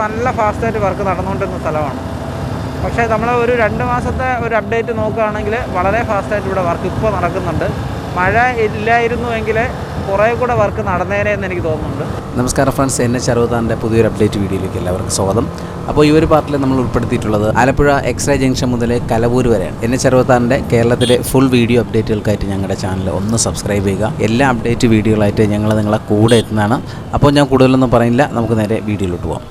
നല്ല ഫാസ്റ്റായിട്ട് വർക്ക് നടന്നുകൊണ്ടിരുന്ന സ്ഥലമാണ്. പക്ഷേ നമ്മൾ ഒരു രണ്ട് മാസത്തെ ഒരു അപ്ഡേറ്റ് നോക്കുകയാണെങ്കിൽ വളരെ ഫാസ്റ്റായിട്ട് ഇവിടെ വർക്ക് ഇപ്പോൾ നടക്കുന്നുണ്ട്. മഴ ഇല്ലായിരുന്നുവെങ്കിൽ കുറേ കൂടെ വർക്ക് നടന്നേനെയെന്ന് എനിക്ക് തോന്നുന്നുണ്ട്. നമസ്കാരം ഫ്രണ്ട്സ് എൻ എച്ച് അറുപതാറിന്റെ പുതിയൊരു അപ്ഡേറ്റ് വീഡിയോയിലേക്ക് എല്ലാവർക്കും സ്വാഗതം. അപ്പോൾ ഈ ഒരു പാർട്ടിൽ നമ്മൾ ഉൾപ്പെടുത്തിയിട്ടുള്ളത് ആലപ്പുഴ എക്സ്റേ ജംഗ്ഷൻ മുതൽ കലവൂർ വരെയാണ് എൻ എച്ച് അറുപത്താറിന്റെ കേരളത്തിലെ ഫുൾ വീഡിയോ അപ്ഡേറ്റുകൾക്കായിട്ട് ഞങ്ങളുടെ ചാനൽ ഒന്ന് സബ്സ്ക്രൈബ് ചെയ്യുക. എല്ലാ അപ്ഡേറ്റ് വീഡിയോകളായിട്ട് ഞങ്ങൾ നിങ്ങളെ കൂടെ എത്തുന്നതാണ്. അപ്പോൾ ഞാൻ കൂടുതലൊന്നും പറയില്ല നമുക്ക് നേരെ വീഡിയോയിലോട്ട് പോകാം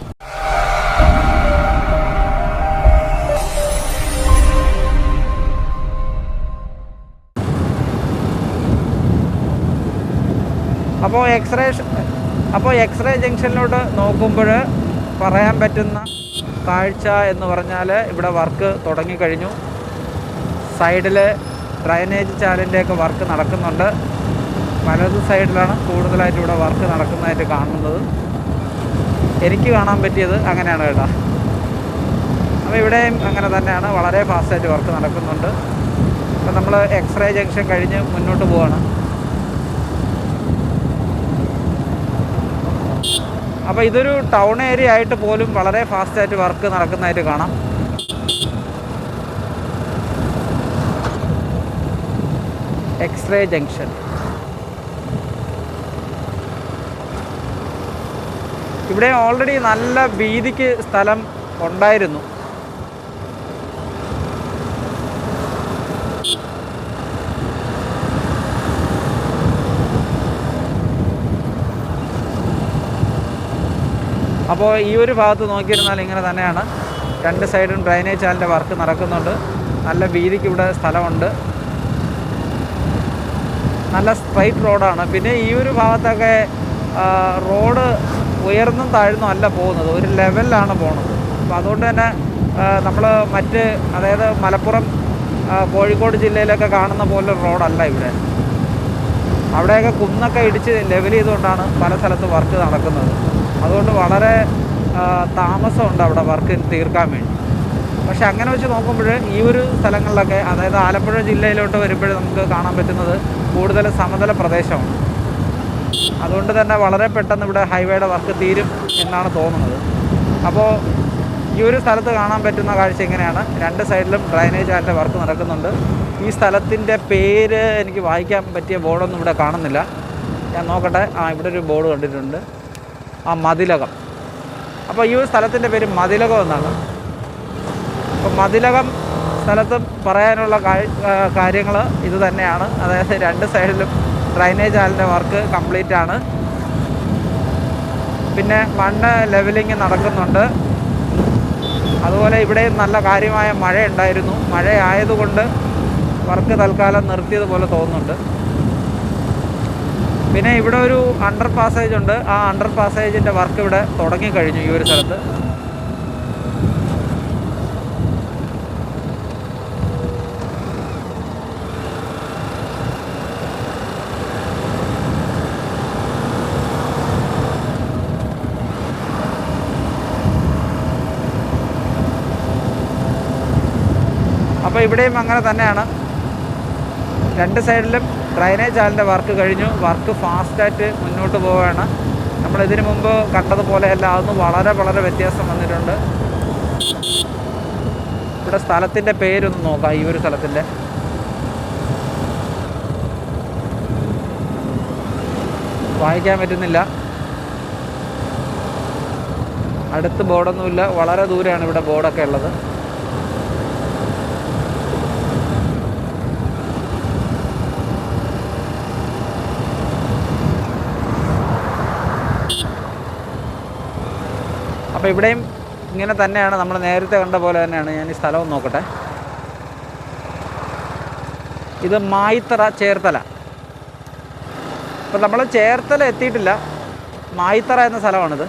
അപ്പോൾ എക്സ്റേ അപ്പോൾ എക്സ്റേ ജംഗ്ഷനിലോട്ട് നോക്കുമ്പോൾ പറയാൻ പറ്റുന്ന കാഴ്ച എന്ന് പറഞ്ഞാൽ ഇവിടെ വർക്ക് തുടങ്ങിക്കഴിഞ്ഞു. സൈഡിൽ ഡ്രൈനേജ് ചാലിന്റെയൊക്കെ വർക്ക് നടക്കുന്നുണ്ട്. വലത് സൈഡിലാണ് കൂടുതലായിട്ട് ഇവിടെ വർക്ക് നടക്കുന്നതായിട്ട് കാണുന്നത്. എനിക്ക് കാണാൻ പറ്റിയത് അങ്ങനെയാണ് കേട്ടോ. അപ്പോൾ ഇവിടെയും അങ്ങനെ തന്നെയാണ്. വളരെ ഫാസ്റ്റായിട്ട് വർക്ക് നടക്കുന്നുണ്ട്. അപ്പോൾ നമ്മൾ എക്സ്റേ ജംഗ്ഷൻ കഴിഞ്ഞ് മുന്നോട്ട് പോവാണ്. അപ്പോൾ ഇതൊരു ടൗൺ ഏരിയ ആയിട്ട് പോലും വളരെ ഫാസ്റ്റായിട്ട് വർക്ക് നടക്കുന്നതായിട്ട് കാണാം. എക്സ്റേ ജംഗ്ഷൻ ഇവിടെ ഓൾറെഡി നല്ല വീതിക്ക് സ്ഥലം ഉണ്ടായിരുന്നു. അപ്പോൾ ഈ ഒരു ഭാഗത്ത് നോക്കിയിരുന്നാൽ ഇങ്ങനെ തന്നെയാണ്. രണ്ട് സൈഡും ഡ്രൈനേജ് ചാലിന്റെ വർക്ക് നടക്കുന്നുണ്ട്. നല്ല വീതിക്ക് ഇവിടെ സ്ഥലമുണ്ട്. നല്ല സ്ട്രൈറ്റ് റോഡാണ് പിന്നെ ഈ ഒരു ഭാഗത്തൊക്കെ റോഡ് ഉയർന്നും താഴ്ന്നും അല്ല പോകുന്നത്. ഒരു ലെവലിലാണ് പോകുന്നത് അപ്പോൾ അതുകൊണ്ട് തന്നെ നമ്മൾ മറ്റ് അതായത് മലപ്പുറം കോഴിക്കോട് ജില്ലയിലൊക്കെ കാണുന്ന പോലെ റോഡല്ല ഇവിടെ. അവിടെയൊക്കെ കുന്നൊക്കെ ഇടിച്ച് ലെവൽ ചെയ്തുകൊണ്ടാണ് പല സ്ഥലത്ത് വർക്ക് നടക്കുന്നത്. അതുകൊണ്ട് വളരെ താമസം താമസമുണ്ട് അവിടെ വർക്ക് തീർക്കാൻ വേണ്ടി. പക്ഷെ അങ്ങനെ വെച്ച് നോക്കുമ്പോൾ ഈ ഒരു സ്ഥലങ്ങളിലൊക്കെ അതായത് ആലപ്പുഴ ജില്ലയിലോട്ട് വരുമ്പോൾ നമുക്ക് കാണാൻ പറ്റുന്നത് കൂടുതൽ സമതല പ്രദേശമാണ്. അതുകൊണ്ട് തന്നെ വളരെ പെട്ടെന്ന് ഇവിടെ ഹൈവേയുടെ വർക്ക് തീരും എന്നാണ് തോന്നുന്നത്. അപ്പോൾ ഈ ഒരു സ്ഥലത്ത് കാണാൻ പറ്റുന്ന കാഴ്ച ഇങ്ങനെയാണ്. രണ്ട് സൈഡിലും ഡ്രൈനേജ് അതിന്റെ വർക്ക് നടക്കുന്നുണ്ട്. ഈ സ്ഥലത്തിന്റെ പേര് എനിക്ക് വായിക്കാൻ പറ്റിയ ബോർഡൊന്നും ഇവിടെ കാണുന്നില്ല. ഞാൻ നോക്കട്ടെ. ആ ഇവിടെ ഒരു ബോർഡ് കണ്ടിട്ടുണ്ട്. ആ മതിലകം. അപ്പോൾ ഈ ഒരു സ്ഥലത്തിന്റെ പേര് മതിലകം എന്നാണ്. അപ്പോൾ മതിലകം സ്ഥലത്ത് പറയാനുള്ള കാര്യങ്ങൾ ഇത് തന്നെയാണ്. അതായത് രണ്ട് സൈഡിലും ഡ്രൈനേജ് ആലിന്റെ വർക്ക് കംപ്ലീറ്റ് ആണ്. പിന്നെ മണ്ണ് ലെവലിംഗ് നടക്കുന്നുണ്ട്. അതുപോലെ ഇവിടെയും നല്ല കാര്യമായ മഴ ഉണ്ടായിരുന്നു മഴ ആയതുകൊണ്ട് വർക്ക് തൽക്കാലം നിർത്തിയതുപോലെ തോന്നുന്നുണ്ട്. പിന്നെ ഇവിടെ ഒരു അണ്ടർ പാസേജ് ഉണ്ട്. ആ അണ്ടർ പാസേജിന്റെ വർക്ക് ഇവിടെ തുടങ്ങിക്കഴിഞ്ഞു ഈ ഒരു സ്ഥലത്ത്. അപ്പോൾ ഇവിടെയും അങ്ങനെ തന്നെയാണ്. രണ്ട് സൈഡിലും ഡ്രൈനേജ് ആലിന്റെ വർക്ക് കഴിഞ്ഞു. വർക്ക് ഫാസ്റ്റായിട്ട് മുന്നോട്ട് പോവുകയാണ്. നമ്മൾ ഇതിനു മുമ്പ് കണ്ടതുപോലെയല്ല അതൊന്നും വളരെ വളരെ വ്യത്യാസം വന്നിട്ടുണ്ട്. ഇവിടെ സ്ഥലത്തിന്റെ പേരൊന്ന് നോക്കാം ഈ ഒരു സ്ഥലത്തിന്റെ. വായിക്കാൻ പറ്റുന്നില്ല. അടുത്ത് ബോർഡൊന്നുമില്ല. വളരെ ദൂരെയാണ് ഇവിടെ ബോർഡൊക്കെ ഉള്ളത്. അപ്പോൾ ഇവിടെയും ഇങ്ങനെ തന്നെയാണ് നമ്മൾ നേരത്തെ കണ്ട പോലെ തന്നെയാണ് ഞാൻ ഈ സ്ഥലവും നോക്കട്ടെ. ഇത് മായിത്തറ ചേർത്തല. അപ്പോൾ നമ്മൾ ചേർത്തല എത്തിയിട്ടില്ല. മായിത്തറ എന്ന സ്ഥലമാണിത്.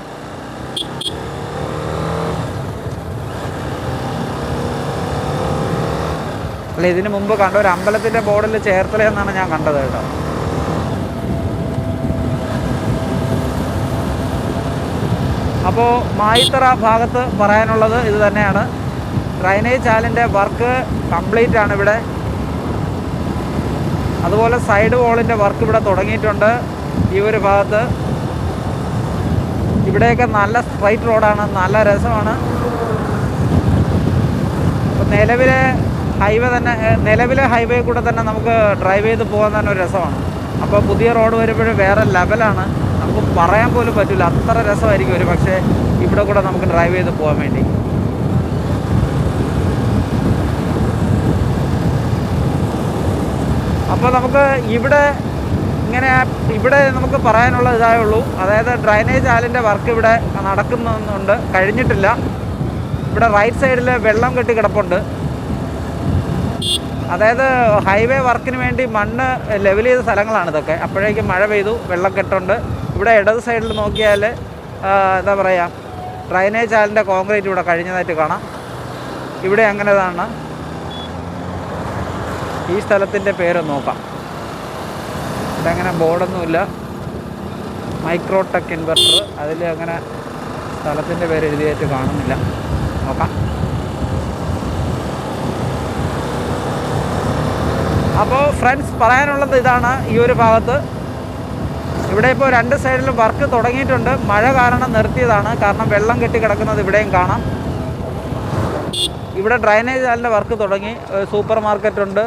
അല്ല ഇതിന് മുമ്പ് കണ്ട ഒരു അമ്പലത്തിന്റെ ബോർഡിൽ ചേർത്തല എന്നാണ് ഞാൻ കണ്ടത് കേട്ടോ. അപ്പോൾ മായിത്തറ ഭാഗത്ത് പറയാനുള്ളത് ഇത് തന്നെയാണ്. ഡ്രൈനേജ് ചാലിന്റെ വർക്ക് കംപ്ലീറ്റ് ആണ് ഇവിടെ. അതുപോലെ സൈഡ് വോളിന്റെ വർക്ക് ഇവിടെ തുടങ്ങിയിട്ടുണ്ട് ഈ ഒരു ഭാഗത്ത്. ഇവിടെയൊക്കെ നല്ല സ്ട്രൈറ്റ് റോഡാണ് നല്ല രസമാണ്. അപ്പോൾ നിലവിലെ ഹൈവേ തന്നെ നിലവിലെ ഹൈവേ കൂടെ തന്നെ നമുക്ക് ഡ്രൈവ് ചെയ്ത് പോകാൻ തന്നെ ഒരു രസമാണ്. അപ്പോൾ പുതിയ റോഡ് വരുമ്പോഴും വേറെ ലെവലാണ് നമുക്ക് പറയാൻ പോലും പറ്റില്ല. അത്ര രസമായിരിക്കും ഒരു പക്ഷേ ഇവിടെ കൂടെ നമുക്ക് ഡ്രൈവ് ചെയ്ത് പോകാൻ വേണ്ടി. അപ്പോൾ നമുക്ക് ഇവിടെ ഇങ്ങനെ ഇവിടെ നമുക്ക് പറയാനുള്ള ഇതായേ ഉള്ളൂ. അതായത് ഡ്രൈനേജ് ആലിന്റെ വർക്ക് ഇവിടെ നടക്കുന്നുണ്ട് കഴിഞ്ഞിട്ടില്ല. ഇവിടെ റൈറ്റ് സൈഡിൽ വെള്ളം കെട്ടി കിടപ്പുണ്ട്. അതായത് ഹൈവേ വർക്കിന് വേണ്ടി മണ്ണ് ലെവൽ ചെയ്ത സ്ഥലങ്ങളാണ് ഇതൊക്കെ. അപ്പോഴേക്കും മഴ പെയ്തു. വെള്ളം കെട്ടുണ്ട്. ഇവിടെ ഇടത് സൈഡിൽ നോക്കിയാൽ എന്താ പറയുക ഡ്രൈനേജ് ആലിന്റെ കോൺക്രീറ്റ് ഇവിടെ കഴിഞ്ഞതായിട്ട് കാണാം. ഇവിടെ അങ്ങനെ ഇതാണ് ഈ സ്ഥലത്തിന്റെ പേര് നോക്കാം. ഇവിടെ അങ്ങനെ ബോർഡൊന്നുമില്ല. MicroTech inverter. അതിൽ അങ്ങനെ സ്ഥലത്തിന്റെ പേര് എഴുതിയായിട്ട് കാണുന്നില്ല. നോക്കാം. അപ്പോൾ ഫ്രണ്ട്സ് പറയാനുള്ളത് ഇതാണ് ഈ ഒരു ഭാഗത്ത്. ഇവിടെ ഇപ്പോൾ രണ്ട് സൈഡിലും വർക്ക് തുടങ്ങിയിട്ടുണ്ട്. മഴ കാരണം നിർത്തിയതാണ്. കാരണം വെള്ളം കെട്ടി കിടക്കുന്നത് ഇവിടെയും കാണാം. ഇവിടെ ഡ്രൈനേജ് ആലിന്റെ വർക്ക് തുടങ്ങി. സൂപ്പർ മാർക്കറ്റ് ഉണ്ട്.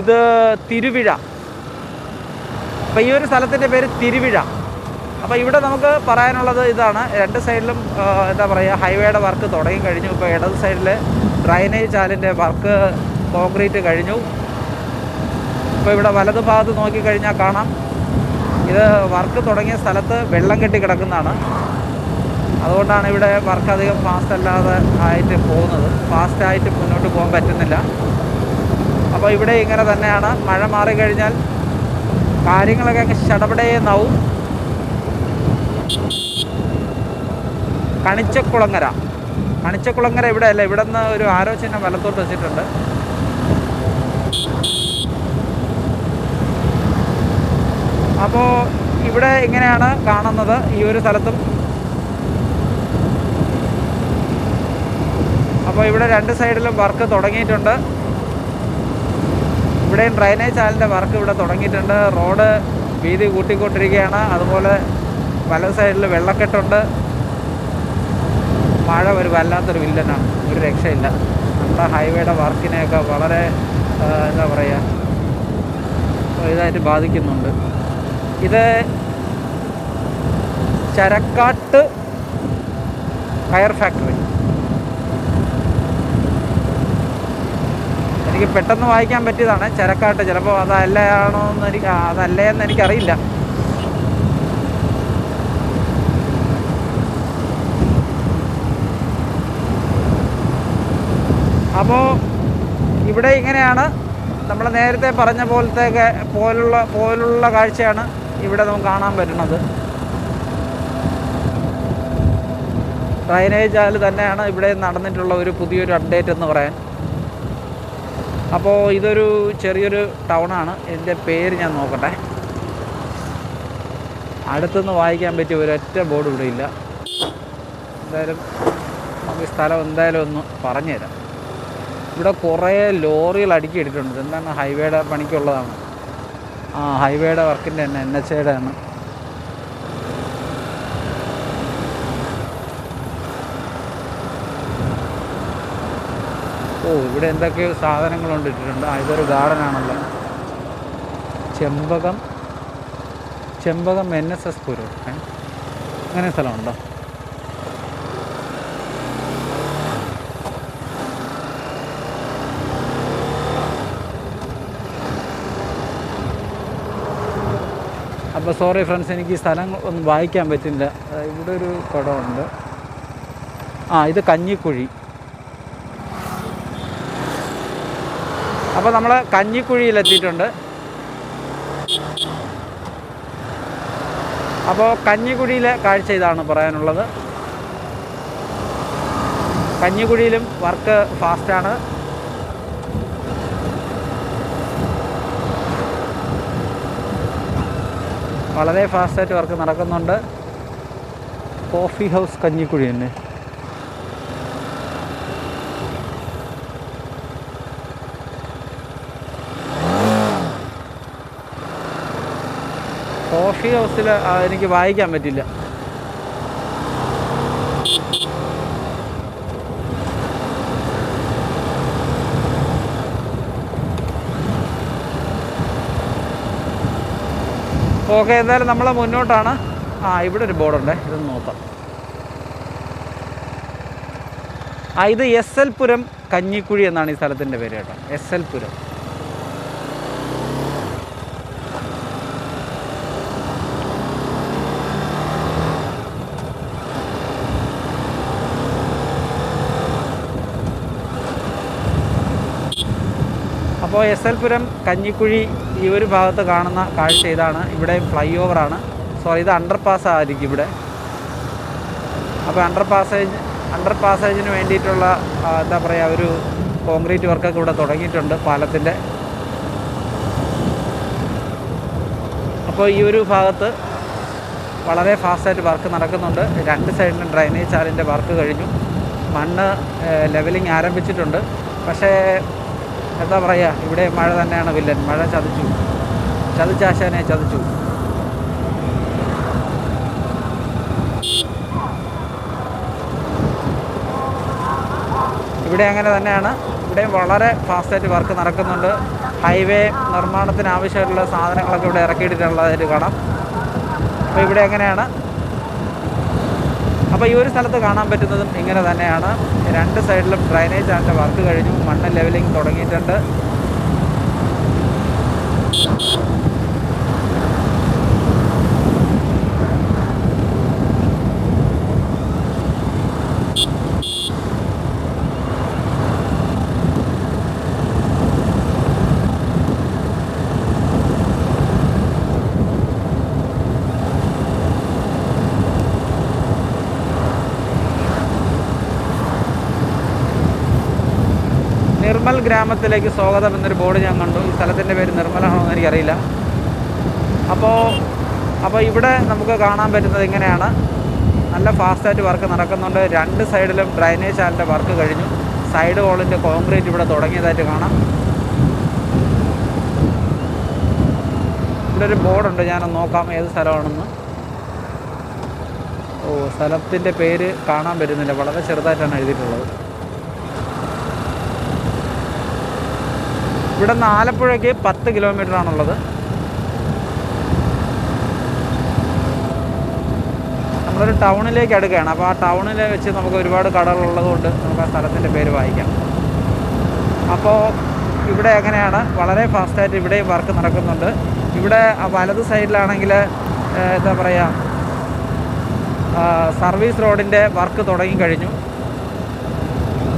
ഇത് തിരുവിഴ. അപ്പോൾ ഈ ഒരു സ്ഥലത്തിന്റെ പേര് തിരുവിഴ. അപ്പോൾ ഇവിടെ നമുക്ക് പറയാനുള്ളത് ഇതാണ്. രണ്ട് സൈഡിലും എന്താ പറയുക ഹൈവേയുടെ വർക്ക് തുടങ്ങി കഴിഞ്ഞു. ഇപ്പോൾ ഇടത് സൈഡിൽ ഡ്രൈനേജ് ആലിന്റെ വർക്ക് കോൺക്രീറ്റ് കഴിഞ്ഞു. ഇപ്പോൾ ഇവിടെ വലത് ഭാഗത്ത് നോക്കിക്കഴിഞ്ഞാൽ കാണാം. ഇത് വർക്ക് തുടങ്ങിയ സ്ഥലത്ത് വെള്ളം കെട്ടി കിടക്കുന്നതാണ്. അതുകൊണ്ടാണ് ഇവിടെ വർക്ക് അധികം ഫാസ്റ്റ് അല്ലാതെ ആയിട്ട് പോകുന്നത്. ഫാസ്റ്റായിട്ട് മുന്നോട്ട് പോകാൻ പറ്റുന്നില്ല. അപ്പോൾ ഇവിടെ ഇങ്ങനെ തന്നെയാണ്. മഴ മാറിക്കഴിഞ്ഞാൽ കാര്യങ്ങളൊക്കെ അങ്ങ് ശടപടേന്നാവും കണിച്ചക്കുളങ്ങര. കണിച്ചക്കുളങ്ങര ഇവിടെ അല്ല ഇവിടെ നിന്ന് ഒരു ആരോ ചിഹ്നം വലത്തോട്ട് വെച്ചിട്ടുണ്ട്. അപ്പോൾ ഇവിടെ ഇങ്ങനെയാണ് കാണുന്നത് ഈ ഒരു സ്ഥലത്തും? അപ്പോൾ ഇവിടെ രണ്ട് സൈഡിലും വർക്ക് തുടങ്ങിയിട്ടുണ്ട്. ഇവിടെയും ഡ്രൈനേജ് ചാലിന്റെ വർക്ക് ഇവിടെ തുടങ്ങിയിട്ടുണ്ട്. റോഡ് വീതി കൂട്ടിക്കൊണ്ടിരിക്കുകയാണ്. അതുപോലെ പല സൈഡിൽ വെള്ളക്കെട്ടുണ്ട്. മഴ ഒരു വല്ലാത്തൊരു വില്ലനാണ്. ഒരു രക്ഷയില്ല. നമ്മുടെ ഹൈവേയുടെ വർക്കിനെയൊക്കെ വളരെ എന്താ പറയുക ഇതായിട്ട് ബാധിക്കുന്നുണ്ട്. ഇത് ചരക്കാട്ട് കയർ ഫാക്ടറി. എനിക്ക് പെട്ടെന്ന് വായിക്കാൻ പറ്റിയതാണ്. ചരക്കാട്ട് ചിലപ്പോൾ അതല്ലാണോ എന്ന് എനിക്ക് അതല്ലേന്ന് എനിക്കറിയില്ല. അപ്പോൾ ഇവിടെ ഇങ്ങനെയാണ്. നമ്മൾ നേരത്തെ പറഞ്ഞ പോലത്തെ പോലുള്ള പോലുള്ള കാഴ്ചയാണ്. ഇവിടെ നമുക്ക് കാണാൻ പറ്റുന്നത്. ഡ്രൈനേജ് ആയാൽ തന്നെയാണ് ഇവിടെ നടന്നിട്ടുള്ള ഒരു പുതിയൊരു അപ്ഡേറ്റ് എന്ന് പറയാൻ. അപ്പോൾ ഇതൊരു ചെറിയൊരു ടൗണാണ് ഇതിന്റെ പേര് ഞാൻ നോക്കട്ടെ. അടുത്തുനിന്ന് വായിക്കാൻ പറ്റിയ ഒരൊറ്റ ബോർഡ് ഇവിടെ ഇല്ല. എന്തായാലും നമുക്ക് സ്ഥലം എന്തായാലും ഒന്ന് പറഞ്ഞുതരാം. ഇവിടെ കുറേ ലോറികൾ അടുക്കി ഇട്ടിട്ടുണ്ട്. എന്താണ് ഹൈവേയുടെ പണിക്കുള്ളതാണ്. ആ ഹൈവേയുടെ വർക്കിന്റെ തന്നെ എൻ എച്ച് ഐയുടെ ആണ്. ഓ ഇവിടെ എന്തൊക്കെയോ സാധനങ്ങളുണ്ട് ഇട്ടിട്ടുണ്ട്. ആ ഇതൊരു ഗാർഡൻ ആണല്ലോ. ചെമ്പകം ചെമ്പകം എൻ എസ് എസ് പുരം. അങ്ങനെ സ്ഥലമുണ്ടോ? അപ്പോൾ സോറി ഫ്രണ്ട്സ് എനിക്ക് സ്ഥലം ഒന്നും വായിക്കാൻ പറ്റില്ല ഇവിടെ ഒരു കുടമുണ്ട്. ആ ഇത് കഞ്ഞിക്കുഴി. അപ്പോൾ നമ്മൾ കഞ്ഞിക്കുഴിയിലെത്തിയിട്ടുണ്ട്. അപ്പോൾ കഞ്ഞിക്കുഴിയിലെ കാഴ്ച ഇതാണ് പറയാനുള്ളത്. കഞ്ഞിക്കുഴിയിലും വർക്ക് ഫാസ്റ്റാണ്. വളരെ ഫാസ്റ്റായിട്ട് വർക്ക് നടക്കുന്നുണ്ട്. കോഫി ഹൗസ് കഞ്ഞിക്കുഴി തന്നെ. കോഫി ഹൗസിൽ എനിക്ക് വായിക്കാൻ പറ്റില്ല. ഓക്കെ എന്തായാലും നമ്മൾ മുന്നോട്ടാണ്. ആ ഇവിടെ ഒരു ബോർഡുണ്ട് ഇതൊന്ന് നോക്കാം. ആ ഇത് എസ് എൽ പുരം കഞ്ഞിക്കുഴി എന്നാണ് ഈ സ്ഥലത്തിന്റെ പേര് കേട്ടോ. S L Puram. അപ്പോൾ എസ് എൽ പുരം കഞ്ഞിക്കുഴി ഈ ഒരു ഭാഗത്ത് കാണുന്ന കാഴ്ച ഇതാണ്. ഇവിടെ ഫ്ലൈ ഓവറാണ് സോ ഇത് അണ്ടർ പാസ് ആയിരിക്കും ഇവിടെ. അപ്പോൾ അണ്ടർ പാസേജ് അണ്ടർ പാസേജിന് വേണ്ടിയിട്ടുള്ള എന്താ പറയുക ഒരു കോൺക്രീറ്റ് വർക്കൊക്കെ ഇവിടെ തുടങ്ങിയിട്ടുണ്ട് പാലത്തിന്റെ. അപ്പോൾ ഈ ഒരു ഭാഗത്ത് വളരെ ഫാസ്റ്റായിട്ട് വർക്ക് നടക്കുന്നുണ്ട്. രണ്ട് സൈഡിലും ഡ്രൈനേജ് ചാലിന്റെ വർക്ക് കഴിഞ്ഞു. മണ്ണ് ലെവലിംഗ് ആരംഭിച്ചിട്ടുണ്ട്. പക്ഷേ എന്താ പറയുക ഇവിടെ മഴ തന്നെയാണ് വില്ലൻ. മഴ ചതിച്ചു. ചതിച്ചാശാനെ ചതിച്ചു. ഇവിടെ അങ്ങനെ തന്നെയാണ്. ഇവിടെ വളരെ ഫാസ്റ്റായിട്ട് വർക്ക് നടക്കുന്നുണ്ട്. ഹൈവേ നിർമ്മാണത്തിന് ആവശ്യമായിട്ടുള്ള സാധനങ്ങളൊക്കെ ഇവിടെ ഇറക്കിയിട്ടുള്ളതായിട്ട് കാണാം. അപ്പോൾ ഇവിടെ എങ്ങനെയാണ്? അപ്പോൾ ഈ ഒരു സ്ഥലത്ത് കാണാൻ പറ്റുന്നതും ഇങ്ങനെ തന്നെയാണ്. രണ്ട് സൈഡിലും ഡ്രൈനേജ് അതിന്റെ വർക്ക് കഴിഞ്ഞു. മണ്ണ് ലെവലിംഗ് തുടങ്ങിയിട്ടുണ്ട്. ഗ്രാമത്തിലേക്ക് സ്വാഗതം എന്നൊരു ബോർഡ് ഞാൻ കണ്ടു. ഈ സ്ഥലത്തിന്റെ പേര് നിർമ്മലാണോ എന്ന് എനിക്കറിയില്ല. അപ്പോൾ അപ്പോൾ ഇവിടെ നമുക്ക് കാണാൻ പറ്റുന്നത് ഇങ്ങനെയാണ്. നല്ല ഫാസ്റ്റായിട്ട് വർക്ക് നടക്കുന്നുണ്ട്. രണ്ട് സൈഡിലും ഡ്രൈനേജ് ചാലിന്റെ വർക്ക് കഴിഞ്ഞു. സൈഡ് വോളിന്റെ കോൺക്രീറ്റ് ഇവിടെ തുടങ്ങിയതായിട്ട് കാണാം. ഇവിടെ ഒരു ബോർഡുണ്ട്. ഞാനൊന്ന് നോക്കാം ഏത് സ്ഥലമാണെന്ന്. ഓ സ്ഥലത്തിന്റെ പേര് കാണാൻ പറ്റുന്നില്ല. വളരെ ചെറുതായിട്ടാണ് എഴുതിയിട്ടുള്ളത്. ഇവിടെ നിന്ന് ആലപ്പുഴയ്ക്ക് പത്ത് കിലോമീറ്റർ ആണുള്ളത്. നമ്മളൊരു ടൗണിലേക്ക് അടുക്കുകയാണ്. അപ്പോൾ ആ ടൗണിൽ വെച്ച് നമുക്ക് ഒരുപാട് കടകളുള്ളത് കൊണ്ട് നമുക്ക് ആ സ്ഥലത്തിന്റെ പേര് വായിക്കാം. അപ്പോൾ ഇവിടെ എങ്ങനെയാണ്? വളരെ ഫാസ്റ്റായിട്ട് ഇവിടെയും വർക്ക് നടക്കുന്നുണ്ട്. ഇവിടെ വലത് സൈഡിലാണെങ്കിൽ എന്താ പറയുക സർവീസ് റോഡിന്റെ വർക്ക് തുടങ്ങിക്കഴിഞ്ഞു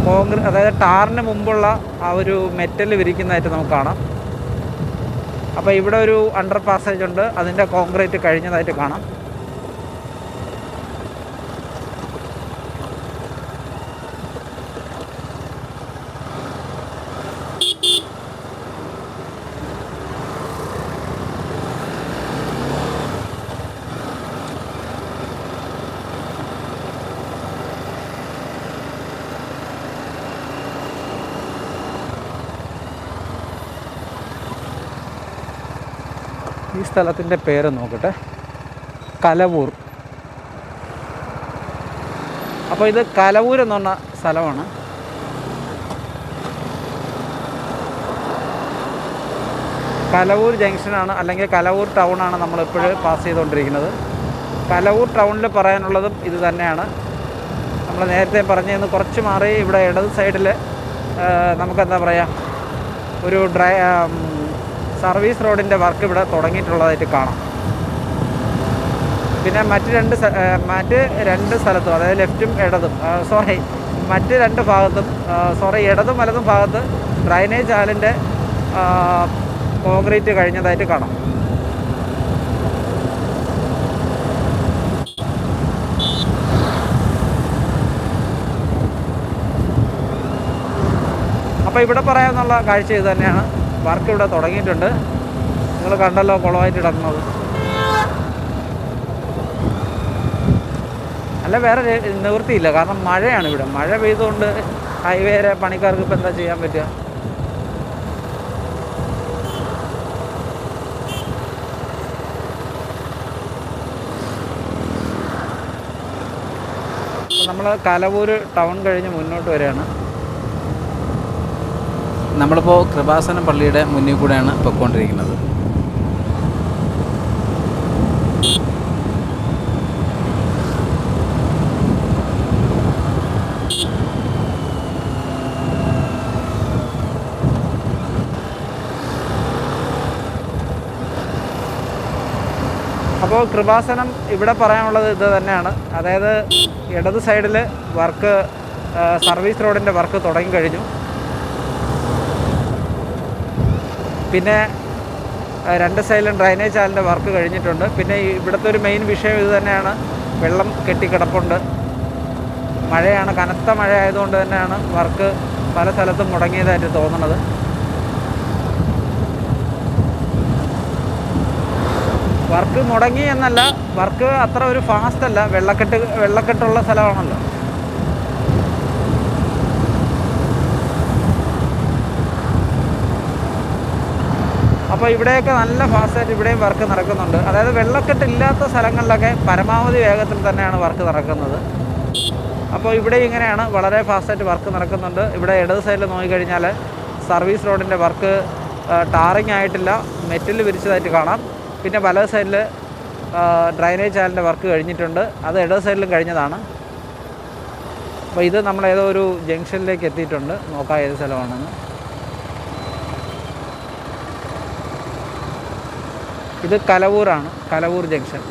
കോൺക്രീ അതായത് ടാറിന് മുമ്പുള്ള ആ ഒരു മെറ്റൽ വിരിക്കുന്നതായിട്ട് നമുക്ക് കാണാം. അപ്പോൾ ഇവിടെ ഒരു അണ്ടർ പാസേജ് ഉണ്ട്. അതിന്റെ കോൺക്രീറ്റ് കഴിഞ്ഞതായിട്ട് കാണാം. സ്ഥലത്തിന്റെ പേര് നോക്കട്ടെ. കലവൂർ. അപ്പോൾ ഇത് കലവൂർ എന്ന് പറഞ്ഞ സ്ഥലമാണ്. കലവൂർ ജംഗ്ഷനാണ് അല്ലെങ്കിൽ കലവൂർ ടൗണാണ് നമ്മളിപ്പോഴും പാസ് ചെയ്തുകൊണ്ടിരിക്കുന്നത്. കലവൂർ ടൗണിൽ പറയാനുള്ളതും ഇത് തന്നെയാണ്. നമ്മൾ നേരത്തെ പറഞ്ഞതിന് കുറച്ച് മാറി ഇവിടെ ഇടത് സൈഡിൽ നമുക്കെന്താ പറയുക ഒരു ഡ്രൈ സർവീസ് റോഡിന്റെ വർക്ക് ഇവിടെ തുടങ്ങിയിട്ടുള്ളതായിട്ട് കാണാം. പിന്നെ മറ്റ് രണ്ട് മറ്റ് രണ്ട് സ്ഥലത്തും അതായത് ലെഫ്റ്റും ഇടതും സോറി മറ്റ് രണ്ട് ഭാഗത്തും സോറി ഇടതും വലതും ഭാഗത്ത് ഡ്രൈനേജ് ആലിന്റെ കോൺക്രീറ്റ് കഴിഞ്ഞതായിട്ട് കാണാം. അപ്പോൾ ഇവിടെ പറയാമെന്നുള്ള കാഴ്ച ഇത് തന്നെയാണ്. വർക്ക് ഇവിടെ തുടങ്ങിയിട്ടുണ്ട്. നിങ്ങൾ കണ്ടല്ലോ കുളമായിട്ട് കിടക്കുന്നത്. അല്ല വേറെ നിവൃത്തിയില്ല. കാരണം മഴയാണ് ഇവിടെ. മഴ പെയ്തുകൊണ്ട് ഹൈവേരെ പണിക്കാർക്ക് ഇപ്പം എന്താ ചെയ്യാൻ പറ്റുക? നമ്മൾ കലവൂർ ടൗൺ കഴിഞ്ഞ് മുന്നോട്ട് വരികയാണ്. നമ്മളിപ്പോൾ കൃപാസന പള്ളിയുടെ മുന്നിൽ കൂടെയാണ് പൊയ്ക്കൊണ്ടിരിക്കുന്നത്. അപ്പോൾ കൃപാസനം ഇവിടെ പറയാനുള്ളത് ഇത് തന്നെയാണ്. അതായത് ഇടത് സൈഡിൽ വർക്ക് സർവീസ് റോഡിന്റെ വർക്ക് തുടങ്ങി കഴിഞ്ഞു. പിന്നെ രണ്ട് സൈഡിലും ഡ്രൈനേജ് ചാലിന്റെ വർക്ക് കഴിഞ്ഞിട്ടുണ്ട്. പിന്നെ ഇവിടുത്തെ ഒരു മെയിൻ വിഷയം ഇത് തന്നെയാണ്. വെള്ളം കെട്ടിക്കിടപ്പുണ്ട്. മഴയാണ് കനത്ത മഴ ആയതുകൊണ്ട് തന്നെയാണ് വർക്ക് പല സ്ഥലത്തും മുടങ്ങിയതായിട്ട് തോന്നുന്നത് വർക്ക് മുടങ്ങി എന്നല്ല വർക്ക് അത്ര ഒരു ഫാസ്റ്റ് അല്ല. വെള്ളക്കെട്ട് വെള്ളക്കെട്ടുള്ള സ്ഥലമാണല്ലോ. അപ്പോൾ ഇവിടെയൊക്കെ നല്ല ഫാസ്റ്റായിട്ട് ഇവിടെയും വർക്ക് നടക്കുന്നുണ്ട്. അതായത് വെള്ളക്കെട്ടില്ലാത്ത സ്ഥലങ്ങളിലൊക്കെ പരമാവധി വേഗത്തിൽ തന്നെയാണ് വർക്ക് നടക്കുന്നത്. അപ്പോൾ ഇവിടെ ഇങ്ങനെയാണ് വളരെ ഫാസ്റ്റായിട്ട് വർക്ക് നടക്കുന്നുണ്ട്. ഇവിടെ ഇടത് സൈഡിൽ നോക്കിക്കഴിഞ്ഞാൽ സർവീസ് റോഡിന്റെ വർക്ക് ടാറിങ് ആയിട്ടില്ല. മെറ്റിൽ വിരിച്ചതായിട്ട് കാണാം. പിന്നെ വലത് സൈഡിൽ ഡ്രൈനേജ് ചാലിന്റെ വർക്ക് കഴിഞ്ഞിട്ടുണ്ട്. അത് ഇടത് സൈഡിലും കഴിഞ്ഞതാണ്. അപ്പോൾ ഇത് നമ്മൾ ഒരു ജംഗ്ഷനിലേക്ക് എത്തിയിട്ടുണ്ട്. നോക്കാം ഏത് സ്ഥലമാണെന്ന്. ഇത് കലവൂറാണ് കലവൂർ ജംഗ്ഷൻ.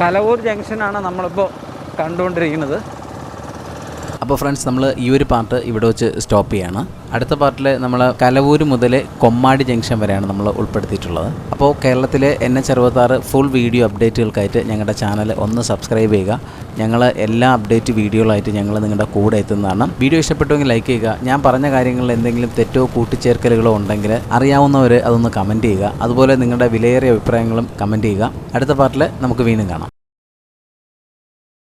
കലവൂർ ജംഗ്ഷനാണ് നമ്മളിപ്പോൾ കണ്ടുകൊണ്ടിരിക്കുന്നത്. അപ്പോൾ ഫ്രണ്ട്സ് നമ്മൾ ഈ ഒരു പാർട്ട് ഇവിടെ വെച്ച് സ്റ്റോപ്പ് ചെയ്യാണ്. അടുത്ത പാർട്ടിൽ നമ്മൾ കലവൂർ മുതൽ കൊമ്മാടി ജംഗ്ഷൻ വരെയാണ് നമ്മൾ ഉൾപ്പെടുത്തിയിട്ടുള്ളത്. അപ്പോൾ കേരളത്തിലെ എൻ എച്ച് അറുപത്താറ് ഫുൾ വീഡിയോ അപ്ഡേറ്റുകൾക്കായിട്ട് ഞങ്ങളുടെ ചാനൽ ഒന്ന് സബ്സ്ക്രൈബ് ചെയ്യുക. ഞങ്ങൾ എല്ലാ അപ്ഡേറ്റ് വീഡിയോകളായിട്ട് ഞങ്ങൾ നിങ്ങളുടെ കൂടെ എത്തുന്നതാണ് വീഡിയോ ഇഷ്ടപ്പെട്ടുവെങ്കിൽ ലൈക്ക് ചെയ്യുക. ഞാൻ പറഞ്ഞ കാര്യങ്ങളിൽ എന്തെങ്കിലും തെറ്റോ കൂട്ടിച്ചേർക്കലുകളോ ഉണ്ടെങ്കിൽ അറിയാവുന്നവർ അതൊന്ന് കമന്റ് ചെയ്യുക. അതുപോലെ നിങ്ങളുടെ വിലയേറിയ അഭിപ്രായങ്ങളും കമന്റ് ചെയ്യുക. അടുത്ത പാർട്ടിൽ നമുക്ക് വീണ്ടും കാണാം.